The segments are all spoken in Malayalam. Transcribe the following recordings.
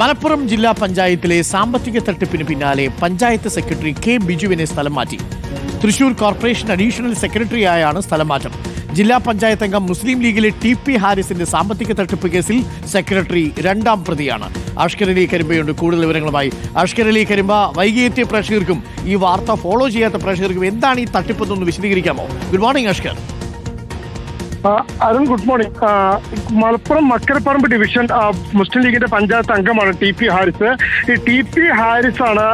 മലപ്പുറം ജില്ലാ പഞ്ചായത്തിലെ സാമ്പത്തിക തട്ടിപ്പിന് പിന്നാലെ പഞ്ചായത്ത് സെക്രട്ടറി കെ ബിജുവിനെ സ്ഥലം മാറ്റി. തൃശൂർ കോർപ്പറേഷൻ അഡീഷണൽ സെക്രട്ടറിയായാണ് സ്ഥലം മാറ്റം. ജില്ലാ പഞ്ചായത്ത് അംഗം മുസ്ലിം ലീഗിലെ ടി പി ഹാരിസിന്റെ സാമ്പത്തിക തട്ടിപ്പ് കേസിൽ സെക്രട്ടറി രണ്ടാം പ്രതിയാണ്. അഷ്കർ അലി കരിമ്പയുണ്ട്. കൂടുതൽ വിവരങ്ങളുമായി അഷ്കർ അലി കരിമ്പ വൈകിയെത്തിയ പ്രേക്ഷകർക്കും ഈ വാർത്ത ഫോളോ ചെയ്യാത്ത പ്രേക്ഷകർക്കും എന്താണ് ഈ തട്ടിപ്പ് എന്നൊന്ന് വിശദീകരിക്കാമോ good morning Ashkar Arun good morning Malappuram Makkaraparamba division Muslim ലീഗിന്റെ പഞ്ചായത്ത് അംഗമാണ് ടി പി ഹാരിസ്. ഈ ടി പി ഹാരിസ് ആണ്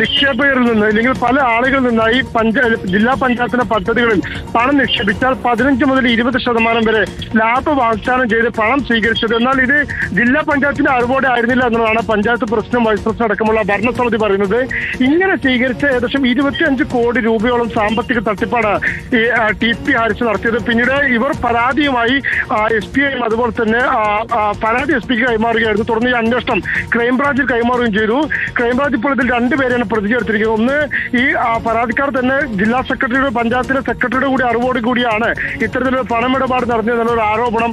നിക്ഷേപകരിൽ നിന്ന് അല്ലെങ്കിൽ പല ആളുകളിൽ നിന്നായി പഞ്ചായത്ത് ജില്ലാ പഞ്ചായത്തിന്റെ പദ്ധതികളിൽ പണം നിക്ഷേപിച്ചാൽ പതിനഞ്ച് മുതൽ ഇരുപത് ശതമാനം വരെ ലാഭ വാഗ്ദാനം ചെയ്ത് പണം സ്വീകരിച്ചത്. എന്നാൽ ഇത് ജില്ലാ പഞ്ചായത്തിന്റെ അറിവോടെ ആയിരുന്നില്ല എന്നതാണ് പഞ്ചായത്ത് പ്രസിഡന്റ് വൈസ് പ്രസിഡന്റ് അടക്കമുള്ള ഭരണസമിതി പറയുന്നത്. ഇങ്ങനെ സ്വീകരിച്ച ഏകദേശം ഇരുപത്തിയഞ്ച് കോടി രൂപയോളം സാമ്പത്തിക തട്ടിപ്പാണ് ഈ ടി പി ഹാരിസ് നടത്തിയത്. പിന്നീട് ഇവർ പരാതിയുമായി എസ് പി ഐയും അതുപോലെ തന്നെ പരാതി എസ് പിക്ക് കൈമാറുകയായിരുന്നു. തുടർന്ന് ഈ അന്വേഷണം ക്രൈംബ്രാഞ്ചിൽ കൈമാറുകയും ചെയ്തു. ക്രൈംബ്രാഞ്ച് ഇപ്പോൾ ഇതിൽ രണ്ടുപേരെയാണ് പ്രതി ചേർത്തിരിക്കുന്നത് ഒന്ന് ഈ പരാതിക്കാർ തന്നെ ജില്ലാ സെക്രട്ടറിയുടെ പഞ്ചായത്തിലെ സെക്രട്ടറിയുടെ കൂടി അറിവോട് കൂടിയാണ് ഇത്തരത്തിലൊരു പണമിടപാട് നടന്നതെന്നുള്ള ഒരു ആരോപണം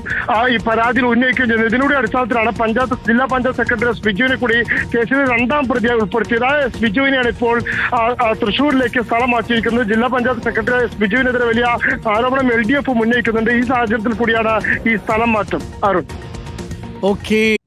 ഈ പരാതിയിൽ ഉന്നയിക്കുകയും ചെയ്യുന്നത് ഇതിലൂടെ അടിസ്ഥാനത്തിലാണ് പഞ്ചായത്ത് ജില്ലാ പഞ്ചായത്ത് സെക്രട്ടറി എസ് ബിജുവിനെ കൂടി കേസിലെ രണ്ടാം പ്രതിയായി ഉൾപ്പെടുത്തിയത്. ആ എസ് ബിജുവിനെയാണ് ഇപ്പോൾ തൃശൂരിലേക്ക് സ്ഥലം മാറ്റിയിരിക്കുന്നത്. ജില്ലാ പഞ്ചായത്ത് സെക്രട്ടറി എസ് ബിജുവിനെതിരെ വലിയ ആരോപണം എൽ ഡി എഫ് ഉന്നയിക്കുന്നുണ്ട്. ഈ സാഹചര്യത്തിൽ കൂടിയാണ് ഈ സ്ഥലം മാറ്റം അരുൺ. ഓക്കേ